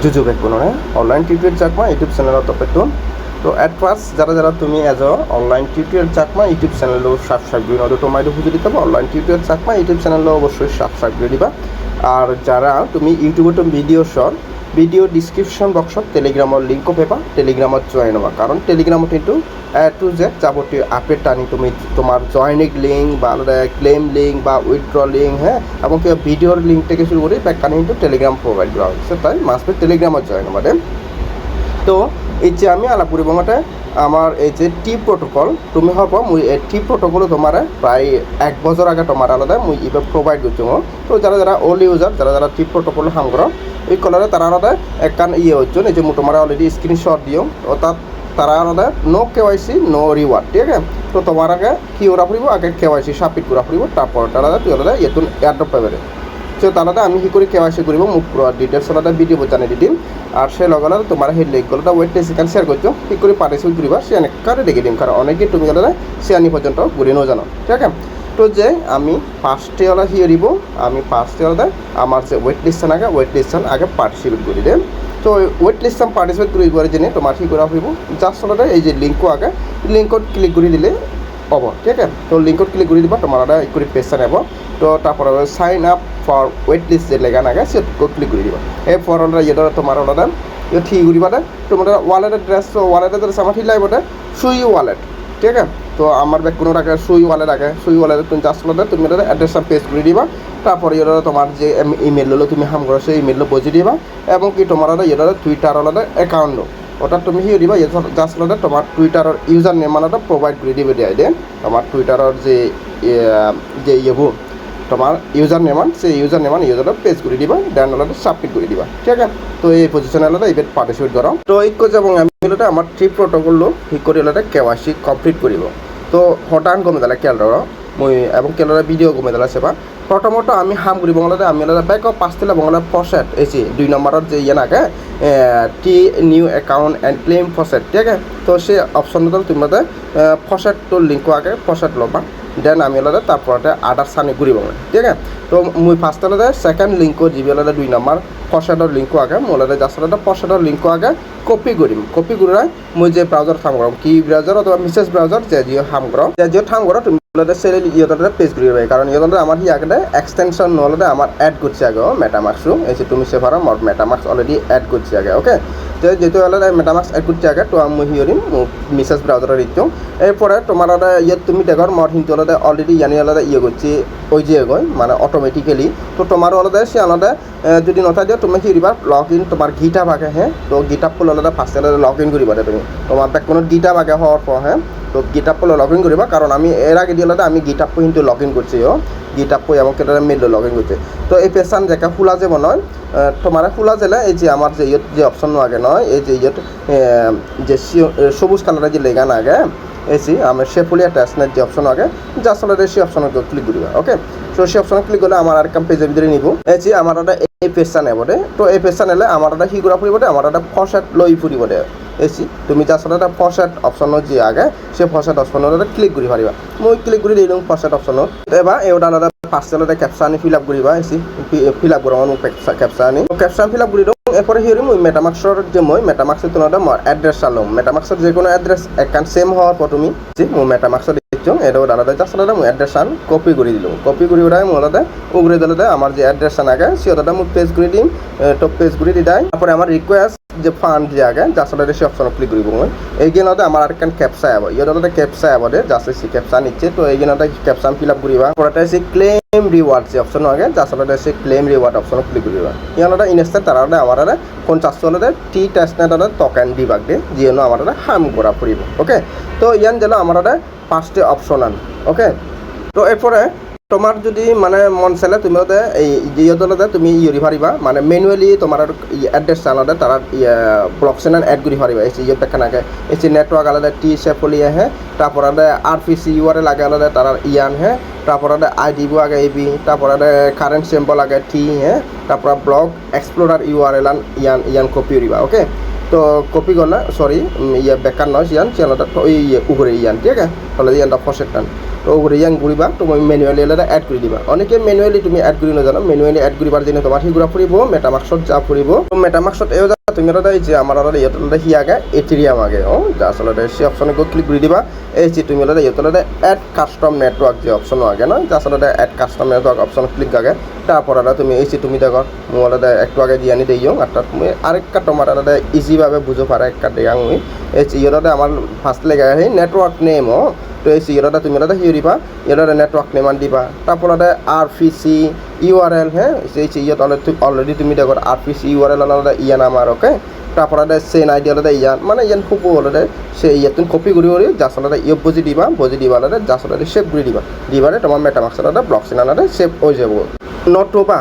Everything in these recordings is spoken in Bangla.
বেকুন হ্যাঁ অনলাইন টিউটোরিয়াল চাকমা ইউটিউব চ্যানেলত পেতুন তো এট ফার্স্ট যারা যারা তুমি এজ অ অনলাইন টিউটোরিয়াল চাকমা ইউটিউব চ্যানেলও সাবস্ক্রাইব করে নয়তো তোমার খুঁজে দিতে হবে অনলাইন টিউটোরিয়াল চাকমা ইউটিউব চ্যানেলও অবশ্যই সাবস্ক্রাইব করে দিবা। আর যারা তুমি ইউটিউবত ভিডিও সর ভিডিও ডিসক্রিপশন বক্সত টেলিগ্রামৰ লিংকো পাবা, টেলিগ্রামত জয়েন হবা। কাৰণ টেলিগ্রামত কিন্তু এ টু জেড যাবতীয় আপডেট টানি তুমি তোমার জয়নিক লিঙ্ক বা ক্লেম লিঙ্ক বা উইথড্র লিঙ্ক হ্যাঁ এবং কিবা ভিডিওর লিঙ্ক থেকে শুরু করে ব্যাকখানে কিন্তু টেলিগ্রাম প্রোভাইড করা হচ্ছে তাই মাসপে টেলিগ্রামত জয়েন হবা দে তো এই যে আমি আলাপুরি বঙতে আমার এই যে টি প্রটোকল তুমি হব মুই এই টি প্রটোকল তোমার প্রায় এক বছর আগে তোমার আলাদা মুই ইবে প্রোভাইড করছি তো যারা যারা ওল্ড ইউজার যারা যারা টি প্রটোকল হামগ্র এই কলারে তারা আলাদা একখান ইয়ে হচ্ছে, এই যে তোমার অলরেডি স্ক্রিনশট দিও অর্থাৎ তারা আলাদা no K Y C no reward ঠিক আছে? তো তোমার আগে কি ওরা ফুরিব আগে কে ওয়াই সি সাবমিট করা ফুরিব তারপর আলাদা, তুই আলাদা ইয়েতুন এয়ারড্রপ পাবে সো তাহলে আমি কি করে? কেওয়াইসি করিব মোক পুরো ডিটেলস আলাদা ভিডিও জানি দি দিম। আর সে লগালে তোমার সেই লিঙ্কগুলোটা ওয়েট টেস্ট এখানে শেয়ার করছ। কি করে? পার্টিসিপেট করিবা, সে অনেক কারে দেখে দিম, কারণ অনেকে তুমি আলাদা, সে আনি পর্যন্ত ঘুরে নো জানো, ঠিক আছে? যে আমি ফার্স্টে ওলা হিয়ে দিব, আমি ফার্স্টে আলাদা আমার যে ওয়েট লিস্ট আগে ওয়েট লিস্ট আগে পার্টিসিপেট করে দিম তো ওয়েট লিস্ট পার্টিসিপেট কৰিব জেনে তোমাৰ কি কৰা হ'ব জাষ্ট আলাদা এই যে লিংকো আগে লিংকত ক্লিক কৰি দিলে হ'ব, ঠিক আছে? তো লিংকত ক্লিক কৰি দিবা তোমাৰ আলাদা কৰি পেজটা নেব। তো তারপরে sign up for wait list যে লেখা নাগে সে ক্লিক করে দিবা। এই ফর অলরেডি ইয়ে তোমার অলরেডি ইয়ে ঠিক করিবা দে তোমার ওয়ালেট অ্যাড্রেস তো ওয়ালেট অ্যাড্রেস আমার ঠিক লাগবে সুই ওয়ালেট ঠিক আছে? তো আমার ব্যাগ কোনো রাখে, সুই ওয়ালেট রাখে। সুই ওয়ালেট তুমি জাস্ট করলে তুমি এটা অ্যাড্রেসটা পেস্ট করে দিবা। তারপরে এটা তোমার যে ইমেল হলো, তুমি হাম করো সেই ইমেল বুঝিয়ে দিবা। এবং কি তোমার এটা টুইটার আলাদা অ্যাকাউন্ট ওটা তুমি কি দিবা জাস্ট হলে তোমার টুইটারের ইউজার নেম মানে প্রোভাইড করে দিবে দিয়ে দেন তোমার টুইটারের যে যে ইয়েবোৰ তোমার ইউজার নেমান সেই ইউজার নেমান ইউজারটা পেজ করে দিবা দেন হলে সাবমিট করে দিবা। ঠিক আছে? তো এই পজিশনে হলে ইভেন্ট পার্টিসিপেট করো। তো এই কোচ এবং আমি আমার থ্রি প্রটোকলটো ঠিক কৰি হলে কেৱাইচি কমপ্লিট কৰিব হঠাৎ গমে দিলে কেলৰৰ। মই এবং কেলৰৰ ভিডিও গমে দিলে সেবা। প্রথমত আমি হাম করি বাংলাতে আমি ব্যাক অফ পাঁচ তিলা বাংলা ফসেট এসি দুই নম্বরত যে ইয়ে নাকে টি new account and claim faucet ঠিক আছে? তো সেই অপশনটো তুমি ফসেটটো লিংকো আগে ফসেট ল'বা। দেন আমি হলে তারপরে আদার সানি ঘুরিব ঠিক আছে? তো মুই ফার্স্ট আলাদা সেকেন্ড লিঙ্কও যিবি আলাদা দুই নম্বর ফসেটর লিঙ্কও আগে মোলাদা হলে আলাদা ফসেটর লিঙ্কও আগে কপি করিম। কপি কৰাই মুই যে ব্রাউজার থাম করম কি ব্রাউজার অথবা মিসেস ব্রাউজার যে জিও হাম করম, যে জিও থাম কৰা তুমি হলে সেল ইহঁতে পেজ কৰিব পাৰি কাৰণ ইহঁতে আমাৰ সি আগতে এক্সটেনশন নহ'লে আমাৰ এড করছে আগে মেটামার্কসও এই যে তুমি সেফার মোর মেটামার্কস অলরেডি এড করছে আগে ওকে তো যেহেতু হলে মেটামার্কস এড করছে আগে তো আমি হিয়রিম মিসেস ব্রাউজার দিচ্ছ এরপরে তোমার ইয়াত তুমি দেখর মর কিন্তু হলে অলরেডি ইয়ানি হলে ইয়ে করছে ওই যে গৈ মানে অটোমেটিক্যালি তো তোমার হলে সে আলাদা যদি নথা নথাকে তুমি কি দিবা লগ ইন তোমার গিটা ভাগে হ্যাঁ তো গিটাপ ফুল হলে ফার্স্ট লগ ইন করিবা তুমি। তোমার বেকগ্রাউন্ড গিটা ভাগে হওয়ার পর হ্যাঁ তো গিটাপ ফুল লগ ইন করিবা, কারণ আমি এর আগে দিয়ে হলে আমি গিটাপ কিন্তু লগ ইন করছি ও গিটাপ এবং কেটে মেল লগ ইন করছে। তো এই পেশান যেকা খোলা যাব নয় তোমার খোলা জেলে এই যে আমার যে ইয়ত যে অপশন আগে নয়, এই যে ইয়ত যে সবুজ কালারের যে লেগান আগে এসি আমার শেফুলিয়া ট্যাসনের যে অপশন আগে, যা আসলে সেই অপশন ক্লিক করিবা ওকে তো সেই অপশন ক্লিক করলে আমার আর কাম পেজের ভিতরে নিব। এসি আমার একটা এই নেব দে তো এই পেজটা নিলে আমার একটা কি করা ফুরিব দে একটা ফসেট লই ফুরিব দে আসলে একটা ফসেট অপশন যে আগে, সেই ফসেট অপশনত ক্লিক কৰি পাৰিবা। মই ক্লিক কৰি দিলোঁ ফসেট অপশনত এবাৰ এইটা আলাদা ফার্স্টে ক্যাপচা আনি ফিল আপ করিবা এসি ফিল আপ করা ক্যাপচা আনি। ক্যাপচা ফিল আপ করি দিওঁ, এরপরে হিয়ারি মই মেটামাক্সর যে মই মেটামাক্সের তোমার মই অ্যাড্রেস চালাম মেটামাক্সর যে কোনো অ্যাড্রেস একান সেম হওয়ার পর তুমি যে মই মেটামাক্সর দিচ্ছ এটা আলাদা জাস্ট আলাদা মই অ্যাড্রেস আন কপি করে দিলাম কপি করে ওটাই মই আলাদা উগরে দিলে আমার যে অ্যাড্রেস আন আগে সে ওটা মই পেজ করে দিম টপ পেজ করে দি দেয় তারপরে আমার রিকোয়েস্ট যে ফান্ড যে আগে জাস্ট আলাদা সে অপশন ক্লিক করিব মই। এইগিনতে আমার আর কান ক্যাপসা আব। ইয়ে ক্যাপসা আব দে জাস্ট সে ক্যাপসা নিচ্ছে। তো এইগিনতে ক্যাপসা ফিল আপ করিবা পরে সে ক্লেম রিওয়ার্ড যে অপশন আগে আলাদা সে ক্লেম রিওয়ার্ড অপশন ক্লিক করিবা ইয়ানটা ইনস্টার তারা আমার চারশো হলে টি টেস্টনেট হলে টকেন দিবাক দে যিয়ে আমার হাম করা ফুরিব ওকে তো ইয়ান যেন আমার পাঁচটি অপশন আন। ওকে তো এরপরে তোমার যদি মানে মন চালে তুমি এই যিহেতু তুমি ইয়ে পারিবা মানে মেনুয়ালি তোমার এড্রেস আলাদা তারা ব্লক চ্যানেল এড করে পারিবা এই ইয়ে দেখা নাগে এই নেটওয়ার্ক আলাদা টি সেফলি আহে তারপর আর পি সি ইউআরএল আগে আলাদা তারা ইয়ান হ্যাঁ তারপর আইডিবো আগে এবি তারপর কারেন্ট সিম্বল আগে টি হ্যাঁ তারপর ব্লক এক্সপ্লোরার ইউআরএল ইয়ান ইয়ান কপি করিবা ওকে তো কপি করলে সরি ইয়ে বেকার নয় ইয়ান চ্যানেলটা ইয়ে উপরে ইয়ান ঠিক আছে? তাহলে ইয়ানটা ফসেট টান। তো ইয়াং ঘুরিবা, তুমি ম্যানুয়ালি এলাকা এড করে দিবা। অনেকে ম্যানুয়ালি তুমি এড কৰি নাজানো ম্যানুয়ালি এড কৰিবাৰ দিনে তোমাৰ সিগুৰা ফুৰিব মেটামাক্সত যা ফুৰিব। মেটামাক্সত এও তুমি এটা যে আমার আলাদা ইয়তলতে হি আগে এথিরিয়াম আগে ও যা আসলে সে অপশনে গো ক্লিক করে দিবা। এই যে তুমি আলাদা ইয়তলতে এড কাস্টম নেটওয়ার্ক যে অপশন আগে না আসলে add custom network option click আগে। তারপর আলাদা তুমি এই যে তুমি দেখো মো আলাদা একটু আগে দিয়ে আনি দিও আর তার তুমি আরেকটা তোমার আলাদা ইজিভাবে বুঝো পারা একটা দেখাং এই যে ইয়তলতে আমার ফার্স্ট লেগে নেটওয়ার্ক নেম যে ইয়তলতে তুমি হিও দিবা? ইয়তলতে নেটওয়ার্ক নেম আন দিবা। তারপর আর পি সি ইউআরএল হ্যাঁ? যে ইয়ত অলরেডি তুমি দেখো আর পি সি ইউআরএল আলাদা ইয়ান আমার, ওকে? তারপর সেন আইডি আলাদা ইয়ান। মানে ইয়ান খুব আলাদা সে ইয়াতুন কপি করি করি যাস আলাদা ইয়ে বুঝি দিবা বুঝি দিবা আলাদা যাস আলাদা সেভ করে দিবা। দিবারে তোমার মেটামাক্স আলাদা ব্লক সিন আলাদা সেভ হয়ে যাব। নতুবা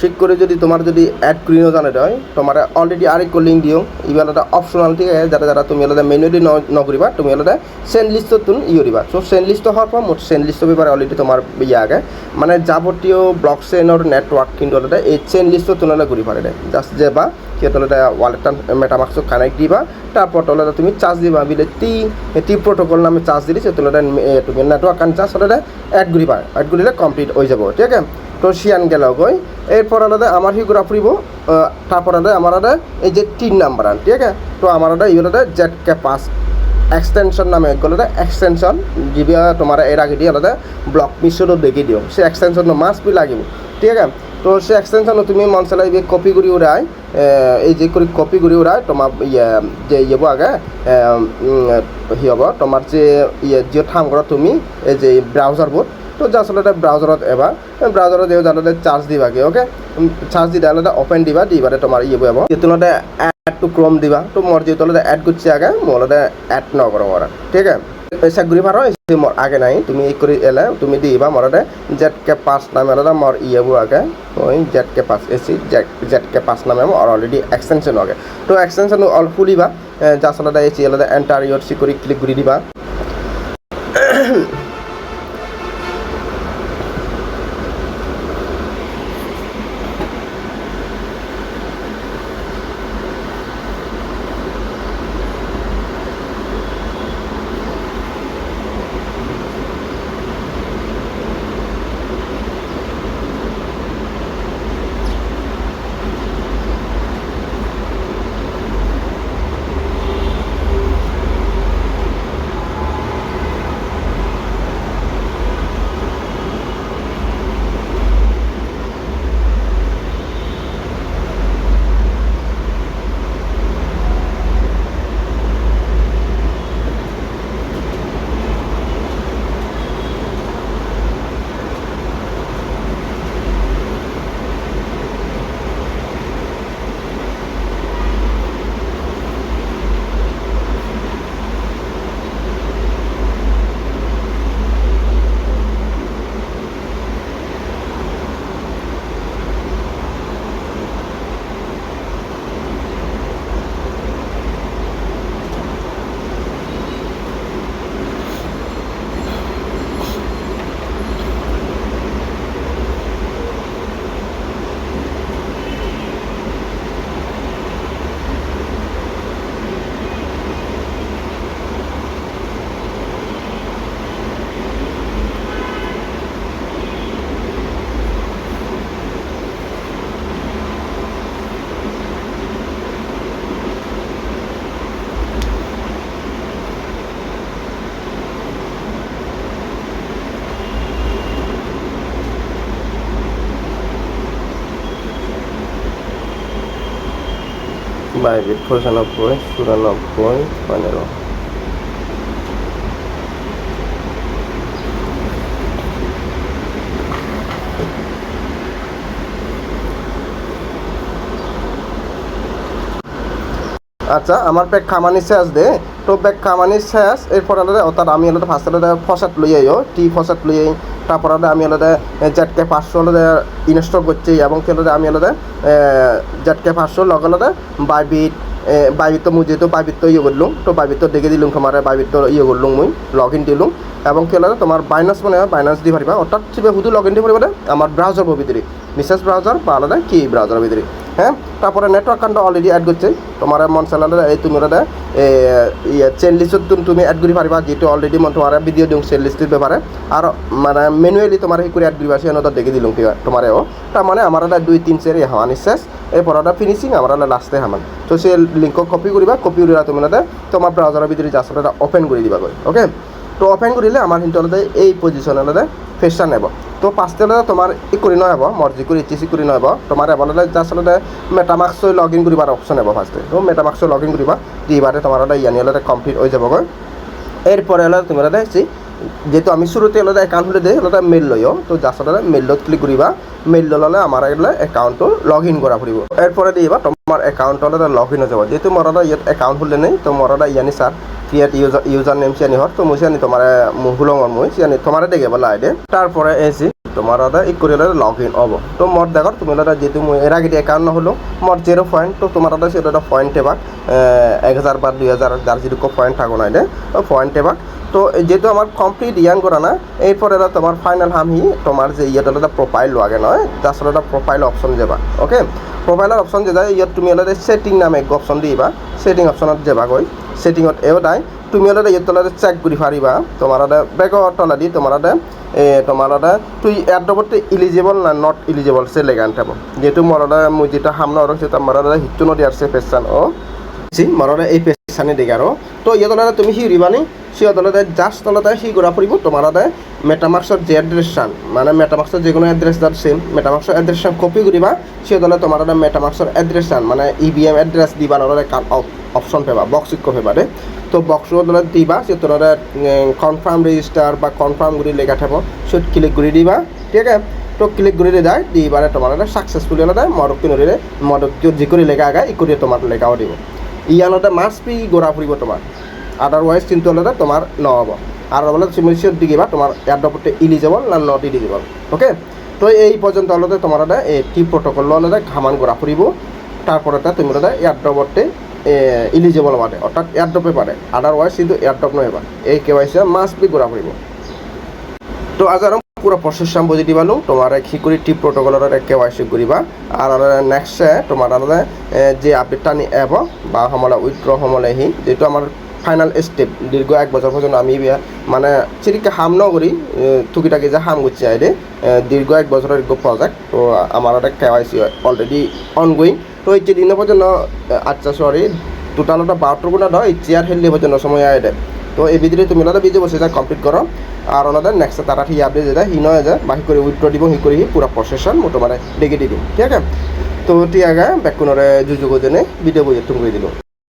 ঠিক করে যদি তোমার যদি অ্যাড করিও জানে হয়, তোমার অলরেডি আরেক লিঙ্ক দিও। ইবার এটা অপশনাল ঠিক আছে? যারা যারা তুমি আলাদা মেনুয়ালি নকরিবা তুমি আলাদা সেন্ড লিস্ট তুমি ইয়ে দিবা। সো সেন্ড লিস্ট হওয়ার পর মোট সেন্ড লিস্ট ব্যাপারে অলরেডি তোমার ইয়ে আগে। মানে যাবতীয় ব্লক চেইনৰ নেটওয়ার্ক কিন্তু আলাদা এই চেন লিস্ট তুলনা করি পারে জাস্ট যে বা সিহঁত আলাদা ওয়ালেটটা মেটামাক্সত কানেক্ট দিবা। তারপর আলাদা তুমি চার্জ দিবা বিলে টি টি প্রোটোকল নামে চার্জ দিলে সেটা আলাদা তুমি নেটওয়ার্ক কান চার্জ আলাদা অ্যাড করিবা অ্যাড করিলে কমপ্লিট হয়ে যাব, ঠিক আছে? তো সিয়ান গেল গই এরপর আলাদা আমার হিগুরা ফুরিব তারপর আলাদা আমার আলাদা এই যে তিন নাম্বার আন, ঠিক আছে? তো আমার আলাদা আলাদা জেট কে পাস এক্সটেনশন নামে গ'লে এক্সটেনশন যিবিলাক তোমাৰ আগে দিয়ে আলাদা ব্লক মিশরও দেখি দিও। সে এক্সটেনশন মাছ বি লাগিব, ঠিক আছে? তো সে এক্সটেনশন তুমি মন চালাই কপি কৰি উৰাই এই যে কৰি কপি কৰি উৰাই তোমাৰ ইয়ে যে ইয়ে আগে হি হ'ব তোমাৰ যে ইয়ে যে ঠাম কৰা তুমি, এই যে ব্রাউজারবোৰ তো যা আচলতে ব্রাউজাৰত এবাৰ ব্রাউজাৰত এই আচলতে চাৰ্জ দিবাগে অ'কে চাৰ্জ দি আলাদা অপেন দিবা দিবাৰে তোমাৰ ইয়ে হ'ব যেতুলতে এড টু ক্রোম দিবা, তো মোর যেহেতু এড করছি আগে মোর এড ন করো মোরা ঠিক আছে? পয়সা ঘুরি পারো মর আগে নাই, তুমি এই করে এলে, তুমি দিবা মোর জেড কে পাঁচ নামে আলাদা মর ইয়েবু আগে। ওই জেড কে পাঁচ এসি জেড কে পাঁচ নামে মর অলরেডি এক্সটেনশন আগে। তো এক্সটেনশন অল খুলিবা যা আলাদা এসি আলাদা এন্টার ইয়র সি করে ক্লিক ঘুরি দিবা। বাইবিট পঁচানব্বই চুরানব্বই পনেরো। আচ্ছা আমার পেক খামানি শেষ দে। তো পেক খামানি শেষ, এরপর আলাদা অর্থাৎ আমি আলাদা ফার্স্ট আলাদা ফসাট লই আইও টি ফসাট লই আই, তারপর আলাদা আমি আলাদা জেটকে পাঁচশো আলাদা ইনস্টল করছি, এবং কি আলাদা আমি আলাদা জেটকে পাঁচশো, লগ আলাদা বাইবিট বাইবিত মুই যেহেতু বাইবিত ইয়ে করলুম, তো বাইবিত দেখে দিলুম তোমার বাইবিত ইয়ে করলুম মুই লগ ইন দিলুম, এবং কি আলাদা তোমার বাইনাস মানে বাইনাস দি পারিবা অর্থাৎ শুধু লগ ইন দি পারিবা আমার ব্রাউজার ভিতরে মিসেস ব্রাউজার বা আলাদা কি ব্রাউজার ভিতরে? হ্যাঁ? তারপরে নেটওয়ার্ক কান্ড অলরেডি অ্যাড করছে। তোমার মন চালালে এই তুমি চেন লিস্টত তুমি অ্যাড করি পারিবা যেহেতু অলরেডি মই তোমার ভিডিও দিওঁ চেন লিস্টের ব্যাপারে আর মানে ম্যানুয়ালি তোমার সেই করে অ্যাড করিবা সে নদর দেখে দিলাম তোমারেও তার মানে আমার দুই, তিন চেরি হামান শেষ। এরপর ওটা ফিনিশিং আমার লাস্টে হামান। তো সে লিঙ্ক কপি করিবা কপি করিবা তুমি তোমার ব্রাউজারের ভিতরে যা ওপেন করে দিবা ওকে তো ওপেন কৰিলে আমাৰ অলপ এই পজিশ্যন অলপ ফেচটা নেব। তো পাঁচটা তোমাৰ ই কৰি নহ'ব, মৰ্জি কৰি ইটি চি কৰি নহ'ব। তোমাৰ এবাৰলে জাষ্ট অলপ মেটামাক্স লগ ইন কৰিবাৰ অপশ্যন হ'ব ফাৰ্ষ্টে তো মেটামাক্স লগ ইন কৰিবা, দি এবাৰে তোমাৰ অলপ ইয়ানি অলপ কমপ্লিট হৈ যাবগৈ। এরপরে হলো তুমি ওটা দেখছি যেহেতু আমি শুরুতে হলো অ্যাকাউন্ট খুলে দিই হলো মেল লইও তো যার সাথে মেলত ক্লিক করিবা মেল ললে আমার এগুলো অ্যাকাউন্টটো লগ ইন করা ফুরিব এরপরে দিবা তোমার অ্যাকাউন্ট হলে লগ ইন হয়ে যাব। যেহেতু মোর ইয়াত অ্যাকাউন্ট খুললে নেই, তো মোর ইয়ানি sir create user user name সিয়ানি হর তো মুই সিয়ানি তোমার হুলঙর মুই সিয়ানি তোমার দেখে বলা আইডে তারপরে এসি তোমার দাদা ই করে লগ ইন হব। তো মর দেখো তুমি দাদা যেহেতু এর আগে অ্যাকাউন্ট হলো মর জিরো পয়েন্ট তো তোমার দাদা সেটা পয়েন্ট এবার এক হাজার বা দুই হাজার যার যেরকম পয়েন্ট থাকো না পয়েন্ট এবার তো যেহেতু আমার কমপ্লিট ইয়ান করা না, এরপর এটা তোমার ফাইনাল হামি তোমার যে ইয়েটা একটা প্রোফাইল লাগে নয় সাথে একটা প্রোফাইল অপশন যাবা ওকে প্রোফাইলের অপশন যে যায় ইয়াত তুমি অলরেডি সেটিং নামে এক অপশন দিবা সেটিং অপশনত যাবা গৈ সেটিঙত এও নাই, তুমি অলরেডি ইয়াত তলাতে চেক কৰি পাৰিবা, তোমাৰ এটা বেগৰ তলেদি তোমাৰ এটা, এ, তোমাৰ এটা, তুই এয়াৰড্ৰপতে ইলিজিবল না নট ইলিজিবল সে লেগান থাকব যেহেতু মোৰ এটা মই যেটা সামনে আৰু সেটা মোৰ এটা হিটটো নদী আছে পেচান ও জি এই পেছানি দিগারো তো ইয়ে তলাতে তুমি হিরিবানি সে তলাতে জাস্ট তলাতে সি ঘোরা ফুরিব, তোমার মেটামাক্সর যে অ্যাড্রেস চান। মানে মেটামাক্সর যে কোনো অ্যাড্রেস যার সেম মেটামাক্সর অ্যাড্রেস চান কপি করিবা সে তলে তোমার মেটামাক্সর অ্যাড্রেস চান। মানে ইভিএম অ্যাড্রেস দিবা নরে অপশন পেবা বক্স ইক পেবারে তো বক্স তলে দিবা সে তোরা কনফার্ম রেজিস্টার বা কনফার্ম করে লেখা থাকব। সে ক্লিক করে দিবা, ঠিক আছে? তো ক্লিক করে দেয় দিবারে তোমার সাকসেসফুলি হলে দেয় মদক কিনরে মদক যে করে লেখা আগায় ই করে তোমার লেখাও দিব ইয়ানতে মাছ পি গোড়া ফুৰিব তোমাৰ। আদাৰৱাইজ কিন্তু হ'লে তোমাৰ নহ'ব। আৰু হ'লে তুমি চিয়ৰ দি দিবা, তোমাৰ এয়াৰড্ৰপতে ইলিজিবল না নট ইলিজিবল ওকে তো এই পর্যন্ত হলে তোমার এই টি প্রোটোকল হলে ঘামান গোড়া ফুরিব তারপরে তুমি হলে এয়ারড্রপতে ইলিজিবল মানে অর্থাৎ এয়ারড্রপে পারে আদারওয়াইজ কিন্তু এয়ারড্রপ নয় এবার এই কেওয়াইসি মাছ বি গোড়া ফুরিব তো আজ আর পুরো প্রসেস সাম বুঝি দিবালো তোমার সিকিউরিটি প্রোটোকলের কে ওয়াই সি করিবা আর নেক্সটে তোমার যে আপডেটটা নি এব, বা সমলে উইথড্র সমলে হি যেহেতু আমার ফাইনাল স্টেপ দীর্ঘ এক বছর পর্যন্ত আমি মানে চিরিকে হাম নকরি টুকিটাকি যে হাম করছি আইডে দীর্ঘ এক বছরের প্রজেক্ট তো আমার একটা K Y C already ongoing তো এই দিন পর্যন্ত আচ্ছা সরি টোটাল ওটা বারোটার গুণা নয়, এই চেয়ার হেললে পর্যন্ত সময় আইডে। তো এই ভিডিওটি তুমি ওনাদের ভিডিও বসে যা কমপ্লিট করো। আর ওনাদের নেক্সট তারা ঠিক আপডেট যেটা হি নয় যায় বাকি করে উইথড্র দিব, হি করে হি, পুরো প্রসেসন মোটামুটি ডেকে দিম ঠিক আছে? তো ঠিক আছে, ব্যাক কোনরে জুজু গোজনে ভিডিও বই তুমি দিল